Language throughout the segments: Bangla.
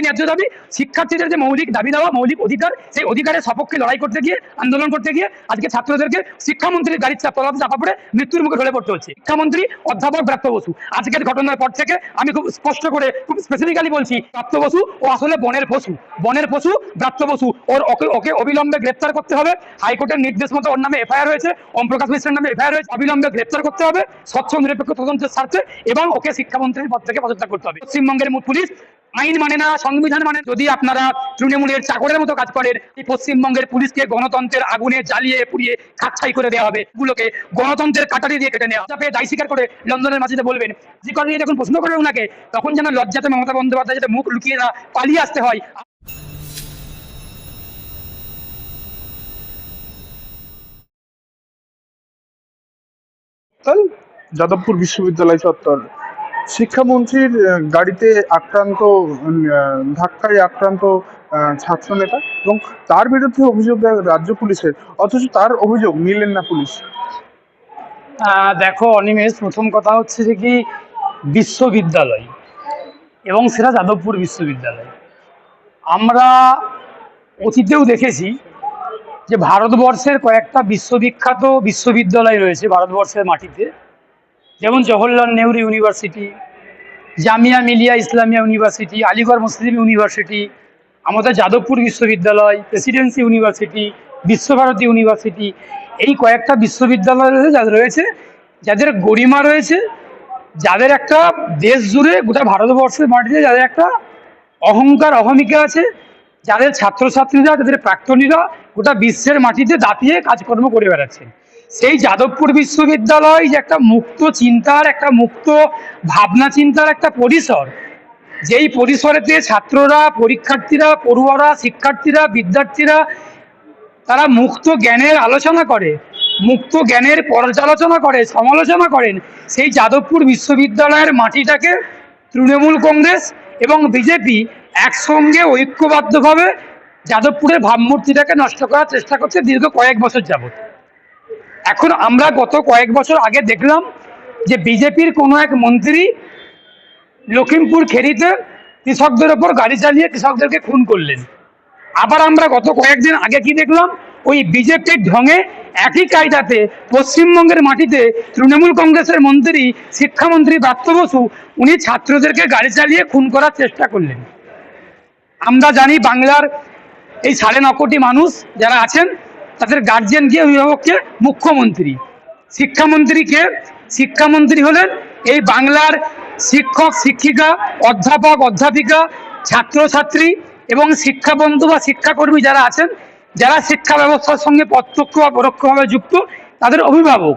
অবশ্যই ন্যায্য দাবি। শিক্ষার্থীদের যে মৌলিক দাবি দেওয়া, মৌলিক অধিকার, সেই অধিকারের সপক্ষে লড়াই করতে গিয়ে, আন্দোলন করতে গিয়ে, আজকে ছাত্রদেরকে শিক্ষামন্ত্রীর গাড়ির তলাতে চাপা পড়ে মৃত্যুর মুখে ঢলে পড়তে হচ্ছে। শিক্ষামন্ত্রী অধ্যাপক ব্রাত্য বসু, আজকের ঘটনার পর থেকে আমি খুব স্পষ্ট করে, খুব স্পেসিফিক্যালি বলছি প্রাপ্ত বসু ও আসলে বনের পশু। বনের পশু, ব্রাত্য বসু, ওর ওকে ওকে অবিলম্বে গ্রেপ্তার করতে হবে। হাইকোর্টের নির্দেশ মতো ওর নামে এফআইআর হয়েছে। ওম প্রকাশ মিশ্রের নামে এফআইআর হয়েছে। অবিলম্বে গ্রেপ্তার করতে হবে। স্বচ্ছ নিরপেক্ষ তদন্তের স্বার্থে এবং ওকে শিক্ষামন্ত্রীর পদ থেকে পদত্যাগ করতে হবে। পশ্চিমবঙ্গের মু- পুলিশ আইন মানে না, সংবিধান মানে যদি আপনারা তৃণমূলের চাকরের মতো কাজ করেন পশ্চিমবঙ্গের পুলিশকে গণতন্ত্রের আগুনে জ্বালিয়ে পুড়িয়ে খাচ্ছাই করে দেওয়া হবে। গুলোকে গণতন্ত্রের কাটারি দিয়ে কেটে নেওয়া যাবে দায় স্বীকার করে লন্ডনের মাঝে বলবেন যে কারণে যখন প্রশ্ন করেন ওনাকে তখন যেন লজ্জাতে মমতা বন্দ্যোপাধ্যায় যাতে মুখ লুকিয়ে না পালিয়ে আসতে হয়। যাদবপুর বিশ্ববিদ্যালয় শিক্ষামন্ত্রীর গাড়িতে আক্রান্ত ধাক্কায় আক্রান্ত আহ, ছাত্রনেতা এবং তার বিরুদ্ধে অভিযোগ দেয় রাজ্য পুলিশের অথচ তার অভিযোগ নিলেন না পুলিশ। দেখো অনিমেষ প্রথম কথা হচ্ছে যে কি বিশ্ববিদ্যালয় এবং সেটা যাদবপুর বিশ্ববিদ্যালয়। আমরা অতীতেও দেখেছি যে ভারতবর্ষের কয়েকটা বিশ্ববিখ্যাত বিশ্ববিদ্যালয় রয়েছে ভারতবর্ষের মাটিতে। যেমন Jawaharlal Nehru university, Jamia Millia Islamia university, Aligarh Muslim university, আমাদের যাদবপুর বিশ্ববিদ্যালয়, প্রেসিডেন্সি ইউনিভার্সিটি, বিশ্বভারতী ইউনিভার্সিটি, এই কয়েকটা বিশ্ববিদ্যালয় যাদের রয়েছে, যাদের গরিমা রয়েছে, যাদের একটা দেশ জুড়ে গোটা ভারতবর্ষের মাটিতে যাদের একটা অহংকার, অহমিকা আছে, যাদের ছাত্রছাত্রীরা, যাদের প্রাক্তনীরা গোটা বিশ্বের মাটিতে দাপিয়ে কাজকর্ম করে বেড়াচ্ছেন সেই যাদবপুর বিশ্ববিদ্যালয় যে একটা মুক্ত চিন্তার, একটা মুক্ত ভাবনা চিন্তার একটা পরিসর। যেই পরিসরেতে ছাত্ররা, পরীক্ষার্থীরা, পড়ুয়ারা, শিক্ষার্থীরা, বিদ্যার্থীরা, তারা মুক্ত জ্ঞানের আলোচনা করে, মুক্ত জ্ঞানের পর্যালোচনা করে, সমালোচনা করেন, সেই যাদবপুর বিশ্ববিদ্যালয়ের মাটিটাকে তৃণমূল কংগ্রেস এবং বিজেপি একসঙ্গে ঐক্যবদ্ধভাবে যাদবপুরের ভাবমূর্তিটাকে নষ্ট করার চেষ্টা করছে দীর্ঘ কয়েক বছর যাবত এখন আমরা গত কয়েক বছর আগে দেখলাম যে বিজেপির কোনো এক মন্ত্রী লখিমপুর খেরিতে কৃষকদের ওপর গাড়ি চালিয়ে কৃষকদেরকে খুন করলেন। আবার আমরা গত কয়েকদিন আগে কি দেখলাম? ওই বিজেপির ঢঙে একই কায়দাতে পশ্চিমবঙ্গের মাটিতে তৃণমূল কংগ্রেসের মন্ত্রী, শিক্ষামন্ত্রী ব্রাত্য বসু উনি ছাত্রদেরকে গাড়ি চালিয়ে খুন করার চেষ্টা করলেন। আমরা জানি বাংলার এই সাড়ে ন কোটি মানুষ যারা আছেন তাদের গার্জিয়ানকে অভিভাবককে মুখ্যমন্ত্রী। শিক্ষামন্ত্রীকে, শিক্ষামন্ত্রী হলেন এই বাংলার শিক্ষক, শিক্ষিকা, অধ্যাপক, অধ্যাপিকা, ছাত্রছাত্রী এবং শিক্ষাবন্ধু বা শিক্ষাকর্মী যারা আছেন, যারা শিক্ষা ব্যবস্থার সঙ্গে প্রত্যক্ষ বা পরোক্ষভাবে যুক্ত, তাদের অভিভাবক।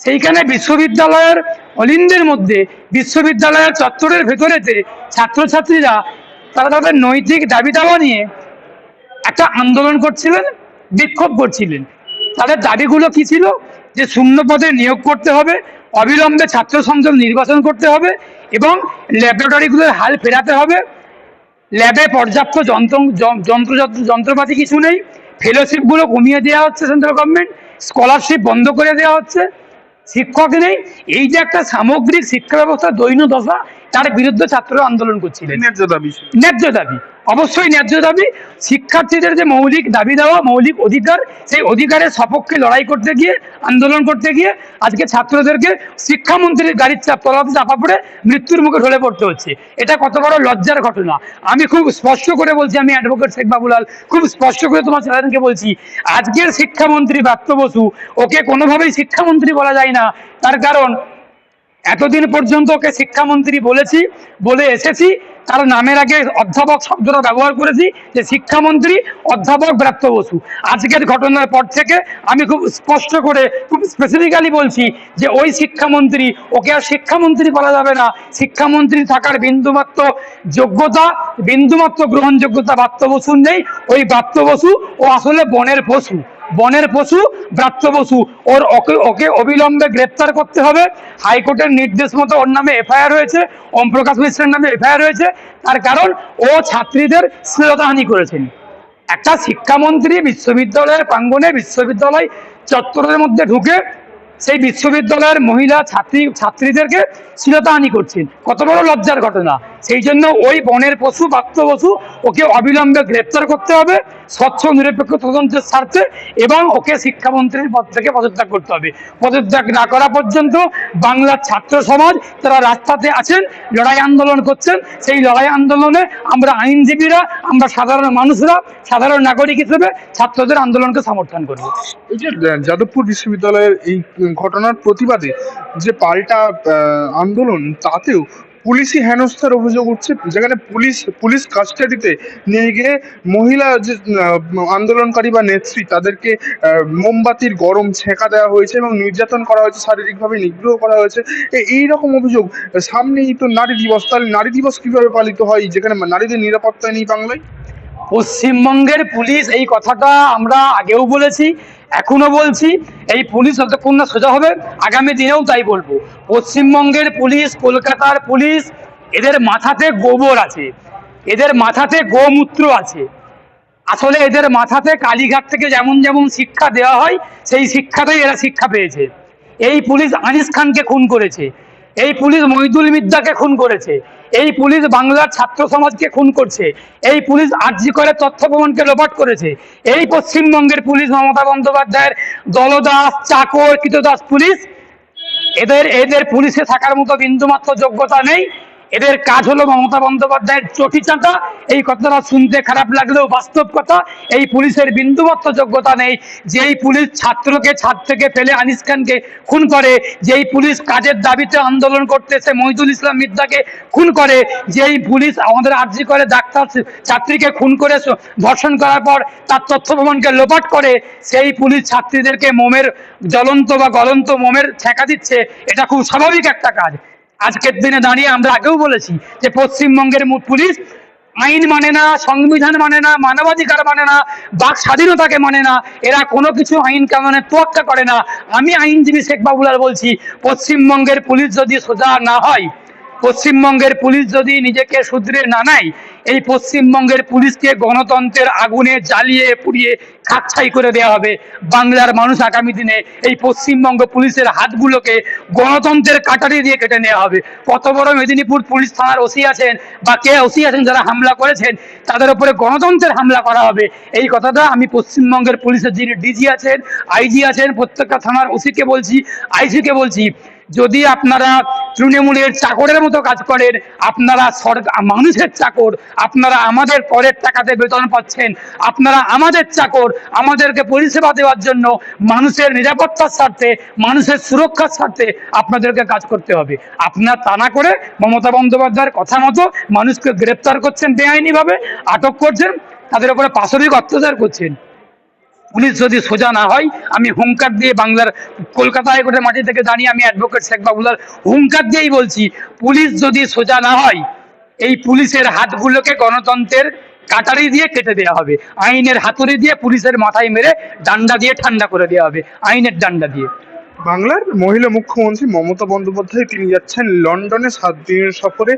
সেইখানে বিশ্ববিদ্যালয়ের অলিন্দের মধ্যে, বিশ্ববিদ্যালয়ের চত্বরের ভেতরেতে ছাত্রছাত্রীরা, তারা তাদের নৈতিক দাবি দাওয়া নিয়ে একটা আন্দোলন করছিলেন। বিক্ষোভ করছিলেন। তাদের দাবিগুলো কি ছিল? যে শূন্য পদে নিয়োগ করতে হবে অবিলম্বে ছাত্র সংসদ নির্বাচন করতে হবে এবং ল্যাবরেটরিগুলোর হাল ফেরাতে হবে। ল্যাবে পর্যাপ্ত যন্ত্র যন্ত্র যন্ত্রপাতি কিছু নেই। ফেলোশিপগুলো কমিয়ে দেওয়া হচ্ছে সেন্ট্রাল গভর্নমেন্ট। স্কলারশিপ বন্ধ করে দেওয়া হচ্ছে। শিক্ষক নেই। এই যে একটা সামগ্রিক শিক্ষা ব্যবস্থা দৈন্য দশা তার বিরুদ্ধে ছাত্ররা আন্দোলন করছিলেন। ন্যায্য দাবি? ন্যায্য দাবি। অবশ্যই ন্যায্য দাবি। শিক্ষার্থীদের যে মৌলিক দাবি দেওয়া, মৌলিক অধিকার, সেই অধিকারের সপক্ষে লড়াই করতে গিয়ে, আন্দোলন করতে গিয়ে, আজকে ছাত্রদেরকে শিক্ষামন্ত্রীর গাড়ির চাপ, তলাতে চাপা পড়ে মৃত্যুর মুখে ঢলে পড়তে হচ্ছে। এটা কত বড় লজ্জার ঘটনা। আমি খুব স্পষ্ট করে বলছি, আমি অ্যাডভোকেট শেখ বাবুলাল, খুব স্পষ্ট করে তোমার চ্যানেলকে বলছি, আজকের শিক্ষামন্ত্রী ব্রাত্য বসু, ওকে কোনোভাবেই শিক্ষামন্ত্রী বলা যায় না। তার কারণ এতদিন পর্যন্ত ওকে শিক্ষামন্ত্রী বলেছি, বলে এসেছি। তার নামের আগে অধ্যাপক শব্দটা ব্যবহার করেছি যে শিক্ষামন্ত্রী অধ্যাপক ব্রাত্য বসু। আজকের ঘটনার পর থেকে আমি খুব স্পষ্ট করে, খুব স্পেসিফিক্যালি বলছি যে ওই শিক্ষামন্ত্রী, ওকে আর শিক্ষামন্ত্রী বলা যাবে না। শিক্ষামন্ত্রী থাকার বিন্দুমাত্র যোগ্যতা, বিন্দুমাত্র গ্রহণযোগ্যতা ব্রাত্য বসুর নেই। ওই ব্রাত্য বসু ও আসলে বনের পশু। বনের পশু ব্রাত্য বসু ওর ওকে ওকে অবিলম্বে গ্রেপ্তার করতে হবে। হাইকোর্টের নির্দেশ মতো ওর নামে এফআইআর হয়েছে। ওম প্রকাশ মিশ্রের নামে এফআইআর হয়েছে। তার কারণ ও ছাত্রীদের শ্লীলতাহানি করেছেন। একটা শিক্ষামন্ত্রী বিশ্ববিদ্যালয়ের প্রাঙ্গণে বিশ্ববিদ্যালয় চত্বরের মধ্যে ঢুকে সেই বিশ্ববিদ্যালয়ের মহিলা ছাত্রী, ছাত্রীদেরকে শ্লীলতাহানি করছেন। কত বড় লজ্জার ঘটনা। সেই জন্য ওই বনের পশু বাক্য পশু ওকে অবিলম্বে গ্রেপ্তার করতে হবে, স্বচ্ছ, নিরপেক্ষ তদন্তের স্বার্থে এবং ওকে শিক্ষামন্ত্রীর পদ থেকে পদত্যাগ করতে হবে। পদত্যাগ না করা পর্যন্ত বাংলার ছাত্র সমাজ তারা রাস্তাতে আছেন, লড়াই আন্দোলন করছেন। সেই লড়াই আন্দোলনে আমরা আইনজীবীরা, আমরা সাধারণ মানুষরা, সাধারণ নাগরিক হিসেবে ছাত্রদের আন্দোলনকে সমর্থন করব এই যে যাদবপুর বিশ্ববিদ্যালয়ের এই ঘটনার প্রতিবাদে যে পাল্টা আন্দোলন, তাতেও পুলিশি হেনস্থার অভিযোগ উঠছে। যেখানে পুলিশ পুলিশ কাস্টাডিতে নিয়ে গিয়ে মহিলা যে আন্দোলনকারী বা নেত্রী, তাদেরকে মোমবাতির গরম ছেঁকা দেওয়া হয়েছে এবং নির্যাতন করা হয়েছে, শারীরিকভাবে নিগ্রহ করা হয়েছে। এই রকম অভিযোগ, সামনেই তো নারী দিবস, তাহলে নারী দিবস কীভাবে পালিত হয়? যেখানে নারীদের নিরাপত্তা নেই বাংলায়? পশ্চিমবঙ্গের পুলিশ, এই কথাটা আমরা আগেও বলেছি এখনও বলছি। এই পুলিশ যতক্ষণ না সোজা হবে, আগামী দিনেও তাই বলব। পশ্চিমবঙ্গের পুলিশ, কলকাতার পুলিশ, এদের মাথাতে গোবর আছে। এদের মাথাতে গোমূত্র আছে। আসলে এদের মাথাতে কালীঘাট থেকে যেমন যেমন শিক্ষা দেওয়া হয়, সেই শিক্ষাতেই এরা শিক্ষা পেয়েছে। এই পুলিশ আনিস খানকে খুন করেছে। এই পুলিশ মহিদুল মিদ্দাকে খুন করেছে। এই পুলিশ বাংলার ছাত্র সমাজকে খুন করছে। এই পুলিশ আর্জি করে তথ্য প্রমাণকে লোপাট করেছে। এই পশ্চিমবঙ্গের পুলিশ মমতা বন্দ্যোপাধ্যায়ের দলদাস, চাকর কৃতদাস পুলিশ, এদের এদের পুলিশে থাকার মতো বিন্দুমাত্র যোগ্যতা নেই। এদের কাজ হলো মমতা বন্দ্যোপাধ্যায়ের চটি চাঁটা এই কথাটা শুনতে খারাপ লাগলেও বাস্তব কথা, এই পুলিশের বিন্দুমাত্র যোগ্যতা নেই। যেই পুলিশ ছাত্রকে ছাদ থেকে ফেলে আনিস খানকে খুন করে, যেই পুলিশ কাজের দাবিতে আন্দোলন করতেছে মহিদুল ইসলাম মিদ্দাকে খুন করে, যেই পুলিশ আমাদের আর্জি করে ডাক্তার ছাত্রীকে খুন করে ধর্ষণ করার পর তার তথ্য প্রমাণকে লোপাট করে, সেই পুলিশ ছাত্রীদেরকে মোমের জ্বলন্ত বা গলন্ত মোমের ছেঁকা দিচ্ছে, এটা খুব স্বাভাবিক একটা কাজ। আজকের দিনে দাঁড়িয়ে আমরা আগেও বলেছি যে পশ্চিমবঙ্গের পুলিশ আইন মানে না, সংবিধান মানে না, মানবাধিকার মানে না, বাক স্বাধীনতাকে মানে না, এরা কোনো কিছু আইন কানুনের তোয়াক্কা করে না। আমি আইনজীবী শেখ বাবুলাল বলছি, পশ্চিমবঙ্গের পুলিশ যদি সোজা না হয় পশ্চিমবঙ্গের পুলিশ যদি নিজেকে শুধরে না নেয়, এই পশ্চিমবঙ্গের পুলিশকে গণতন্ত্রের আগুনে জ্বালিয়ে পুড়িয়ে খাচ্ছাই করে দেওয়া হবে। বাংলার মানুষ আগামী দিনে এই পশ্চিমবঙ্গ পুলিশের হাতগুলোকে গণতন্ত্রের কাটারি দিয়ে কেটে নেওয়া হবে। কত বড় মেদিনীপুর পুলিশ থানার ওসি আছেন বা কে ওসি আছেন যারা হামলা করেছেন, তাদের উপরে গণতন্ত্রের হামলা করা হবে। এই কথাটা আমি পশ্চিমবঙ্গের পুলিশের যিনি ডিজি আছেন, আইজি আছেন, প্রত্যেকটা থানার ওসিকে বলছি, আইজিকে বলছি যদি আপনারা তৃণমূলের চাকরের মতো কাজ করেন, আপনারা সরকার মানুষের চাকর, আপনারা আমাদের করের টাকাতে বেতন পাচ্ছেন, আপনারা আমাদের চাকর, আমাদেরকে পরিষেবা দেওয়ার জন্য মানুষের নিরাপত্তার স্বার্থে, মানুষের সুরক্ষার স্বার্থে আপনাদেরকে কাজ করতে হবে। আপনার তা না করে মমতা বন্দ্যোপাধ্যায়ের কথা মতো মানুষকে গ্রেপ্তার করছেন বেআইনিভাবে, আটক করছেন, তাদের উপরে পাশবিক অত্যাচার করছেন। পুলিশ যদি সোজা না হয়, আমি হুঙ্কার দিয়ে বাংলার কলকাতা হাইকোর্টের মাটি থেকে দাঁড়িয়ে আমি অ্যাডভোকেট শেখ বাবুলার হুঙ্কার দিয়েই বলছি, পুলিশ যদি সোজা না হয়, এই পুলিশের হাতগুলোকে গণতন্ত্রের কাটারি দিয়ে কেটে দেওয়া হবে। আইনের হাতুড়ি দিয়ে পুলিশের মাথায় মেরে ডান্ডা দিয়ে ঠান্ডা করে দেওয়া হবে। আইনের ডান্ডা দিয়ে। বাংলার মহিলা মুখ্যমন্ত্রী মমতা বন্দ্যোপাধ্যায় তিনি যাচ্ছেন লন্ডনে সাত দিনের সফরে।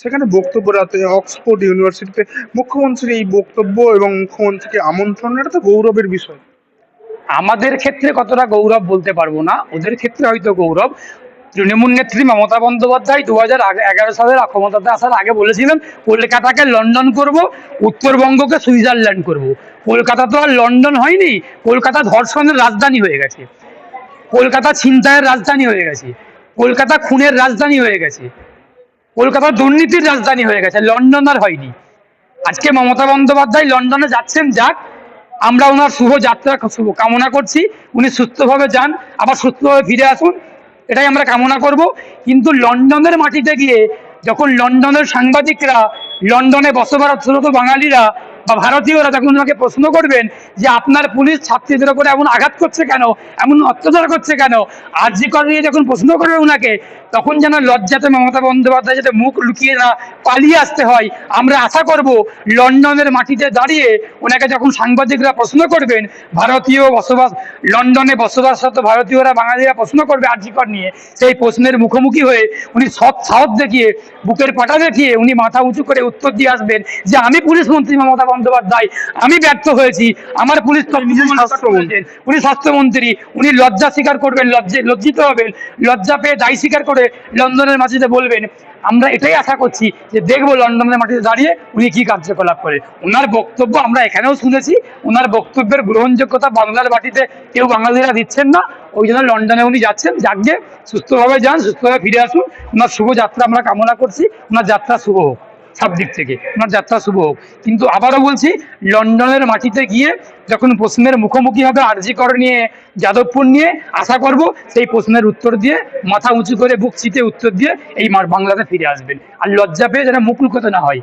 সেখানে বক্তব্য রাতে অক্সফোর্ড ইউনিভার্সিটিতে মুখ্যমন্ত্রীর এই বক্তব্য এবং মুখ্যমন্ত্রীকে আমন্ত্রণ, এটা তো গৌরবের বিষয়। আমাদের ক্ষেত্রে কতটা গৌরব বলতে পারব না। ওদের ক্ষেত্রে হয়তো গৌরব। তৃণমূল নেত্রী মমতা বন্দ্যোপাধ্যায় দু হাজার এগারো সালের ক্ষমতাতে আসার আগে বলেছিলেন, কলকাতাকে লন্ডন করব, উত্তরবঙ্গকে সুইজারল্যান্ড করব। কলকাতা তো আর লন্ডন হয়নি, কলকাতা ধর্ষণের রাজধানী হয়ে গেছে। কলকাতা ছিনতাইয়ের রাজধানী হয়ে গেছে, কলকাতা খুনের রাজধানী হয়ে গেছে, কলকাতা দুর্নীতির রাজধানী হয়ে গেছে, লন্ডন আর হয়নি। আজকে মমতা বন্দ্যোপাধ্যায় লন্ডনে যাচ্ছেন, যাক, আমরা ওনার শুভ যাত্রা শুভ কামনা করছি, উনি সুস্থভাবে যান, আবার সুস্থভাবে ফিরে আসুন, এটাই আমরা কামনা করব। কিন্তু লন্ডনের মাটিতে গিয়ে যখন লন্ডনের সাংবাদিকরা, লন্ডনে বসবাসরত বাঙালিরা বা ভারতীয়রা যখন ওনাকে প্রশ্ন করবেন যে আপনার পুলিশ ছাত্রীদের উপরে এমন আঘাত করছে কেন? এমন অত্যাচার করছে কেন? আরজি করিয়ে যখন প্রশ্ন করবে ওনাকে, তখন যেন লজ্জাতে মমতা বন্দ্যোপাধ্যায় যাতে মুখ লুকিয়ে না পালিয়ে আসতে হয়। আমরা আশা করব লন্ডনের মাটিতে দাঁড়িয়ে ওনাকে যখন সাংবাদিকরা প্রশ্ন করবেন, ভারতীয় বসবাস, লন্ডনে বসবাসরত ভারতীয়রা, বাঙালিরা প্রশ্ন করবে আর্জিকর নিয়ে। সেই প্রশ্নের মুখোমুখি হয়ে উনি সৎ সাহস দেখিয়ে, বুকের পাটা দেখিয়ে উনি মাথা উঁচু করে উত্তর দিয়ে আসবেন যে আমি পুলিশ মন্ত্রী মমতা বন্দ্যোপাধ্যায় আমি ব্যর্থ হয়েছি। আমার পুলিশ উনি স্বাস্থ্যমন্ত্রী উনি লজ্জা স্বীকার করবেন লজ্জে লজ্জিত হবেন লজ্জা পেয়ে দায় স্বীকার করে লন্ডনের মাটিতে বলবেন। আমরা এটাই আশা করছি যে দেখব লন্ডনের মাটিতে দাঁড়িয়ে উনি কি কার্যকলাপ করে। ওনার বক্তব্য আমরা এখানেও শুনেছি। ওনার বক্তব্যের গ্রহণযোগ্যতা বাংলার মাটিতে কেউ বাঙালিরা দিচ্ছেন না। ওই জন্য লন্ডনে উনি যাচ্ছেন। যাকে সুস্থভাবে যান সুস্থভাবে ফিরে আসুন। ওনার শুভ যাত্রা আমরা কামনা করছি। ওনার যাত্রা শুভ হোক। সব দিক থেকে। ওনার যাত্রা শুভ হোক। কিন্তু আবারও বলছি, লন্ডনের মাটিতে গিয়ে যখন প্রশ্নের মুখোমুখি হবে আরজি কর নিয়ে, যাদবপুর নিয়ে, আশা করব সেই প্রশ্নের উত্তর দিয়ে, মাথা উঁচু করে বুক চিতে উত্তর দিয়ে এই বাংলাতে ফিরে আসবেন। আর লজ্জা পেয়ে যেন মুখ লুকোতে না হয়।